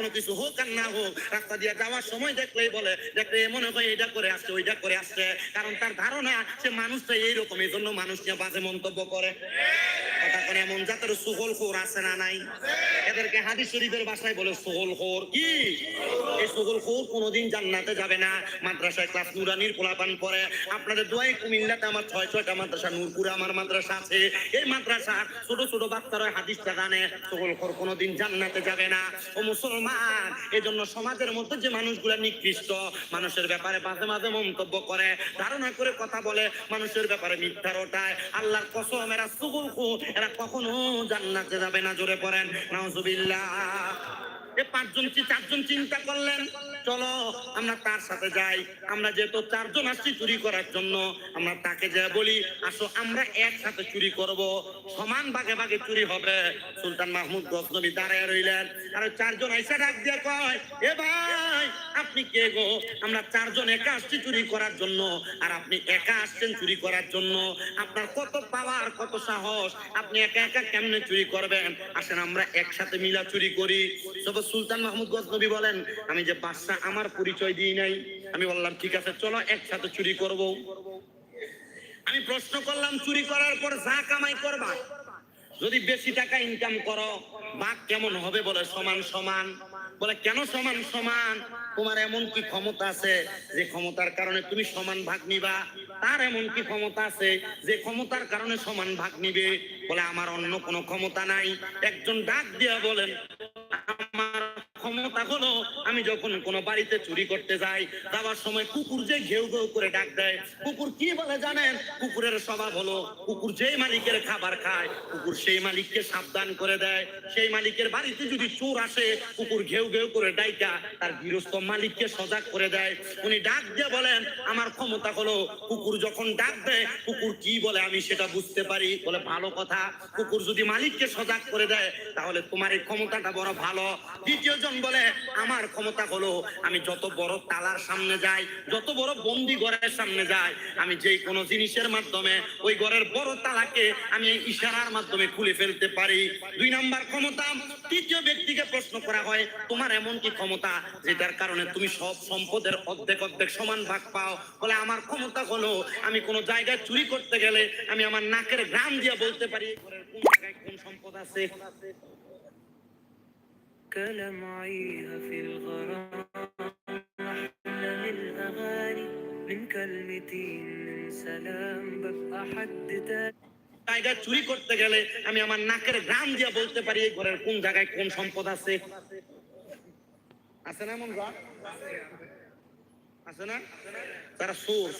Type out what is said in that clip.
কোনো কিছু হোক আর না হোক, রাস্তা দিয়ে যাওয়ার সময় দেখলেই বলে, দেখলে মনে হয় এটা করে আসছে ওইটা করে আসছে। কারণ তার ধারণা, সে মানুষটা এইরকম এই জন্য মানুষ নিয়ে বাজে মন্তব্য করে। কথা করে এমন জাতের সুহল খোর আছে না নাই? এদেরকে হাদিস শরীফের ভাষায় বলে সুহল খোর। কি? এই সুহল খোর কোনোদিন জান্নাতে যাবে না। মাদ্রাসায় ক্লাস নুরানির পোলাপান পরে আপনাদের দোয়াই কুমিল্লাতে আমার ছয়, ছয়টা মাদ্রাসা, নূরপুরে আমার মাদ্রাসা আছে। এই মাদ্রাসা ছোট ছোট বাচ্চারা হাদিসটা জানে। সুহল খোর কোনোদিন জান্নাতে যাবে না। ও মুসলমান এই জন্য সমাজের মধ্যে যে মানুষগুলো নিকৃষ্ট, মানুষের ব্যাপারে মাঝে মাঝে মন্তব্য করে, ধারণা করে কথা বলে, মানুষের ব্যাপারে মিথ্যা রটায়। আল্লাহর কসম, এরা সুগুল খুন এরা কখনো জান্নাতে যাবে না জোরে পড়েন নাউজুবিল্লাহ। এ পাঁচজন কি চারজন চিন্তা করলেন? চলো, আমরা তার সাথে যাই। আমরা যেহেতু চারজন আসছি চুরি করার জন্য, আমরা তাকে যা বলি, আসো, আমরা একসাথে চুরি করব। সমান ভাগে ভাগে চুরি হবে। সুলতান মাহমুদ গজনবী দাঁড়ায় রইলেন। আর চারজন আইসা ডাক দিয়ে কয়, এ ভাই, আপনি কে গো? আমরা চারজন একা আসছি চুরি করার জন্য। আর আপনি একা আসছেন চুরি করার জন্য। আপনার কত পাওয়ার, কত সাহস, আপনি একা একা কেমনে চুরি করবেন? আসেন, আমরা একসাথে মিলা চুরি করি। তবে সুলতান মাহমুদ গজনবী বলেন, আমি যে বাদশা আমার পরিচয় দিই নাই। আমি বললাম, ঠিক আছে, চলো একসাথে চুরি করব। আমি প্রশ্ন করলাম, চুরি করার পর যা কামাই করবা? যদি বেশি টাকা ইনকাম করো বাঘ কেমন হবে? বলে, সমান সমান। বলে, কেন সমান সমান? তোমার এমন কি ক্ষমতা আছে যে ক্ষমতার কারণে তুমি সমান ভাগ নিবা? তার এমন কি ক্ষমতা আছে যে ক্ষমতার কারণে সমান ভাগ নিবে? বলে, আমার অন্য কোনো ক্ষমতা নাই। একজন ডাক দিয়া বলেন ক্ষমতা হলো আমি যখন কোনো বাড়িতে চুরি করতে যাই, যাওয়ার সময় কুকুর যে ঘেউ ঘেউ করে ডাক দেয়, কুকুর কি বলে জানেন? কুকুরের স্বভাব হলো, কুকুর যেই মালিকের খাবার খায়, কুকুর সেই মালিককে সাবধান করে দেয়। সেই মালিকের বাড়িতে যদি চোর আসে, কুকুর ঘেউ ঘেউ করে ডাইকা, তার গৃহস্থ মালিককে সজাগ করে দেয়। উনি ডাক দিয়ে বলেন, আমার ক্ষমতা হলো কুকুর যখন ডাক দেয়, কুকুর কি বলে আমি সেটা বুঝতে পারি। বলে, ভালো কথা। কুকুর যদি মালিককে সজাগ করে দেয়, তাহলে তোমার এই ক্ষমতাটা বড় ভালো। দ্বিতীয় জন বলে আমার ক্ষমতা হলো, আমি যত বড় তালার সামনে যাই, যত বড় বন্দি ঘরের সামনে যাই, আমি যেই কোনো জিনিসের মাধ্যমে ওই ঘরের বড় তালাকে আমি ইশারার মাধ্যমে খুলে ফেলতে পারি। দুই নাম্বার ক্ষমতা, তৃতীয় ব্যক্তিকে প্রশ্ন করা হয়, তোমার এমন কি ক্ষমতা যেটার কারণে তুমি সব সম্পদের অর্ধেক অর্ধেক সমান ভাগ পাও? বলে, আমার ক্ষমতা হলো আমি কোনো জায়গায় চুরি করতে গেলে আমি আমার নাকের গ্রাম দিয়ে বলতে পারি, ঘরের কোন জায়গায় কোন সম্পদ আছে? كلمعيها في الغرام أحلى من الأغاني من كلمتين من سلام ببقى حد تاني জায়গায় চুরি করতে গেলে আমি আমার নাকের গ্রাম দিয়ে বলতে পারি এই ঘরের কোন জায়গায় কোন সম্পদ আছে আছে না এমন ঘর আছে না তারা সোর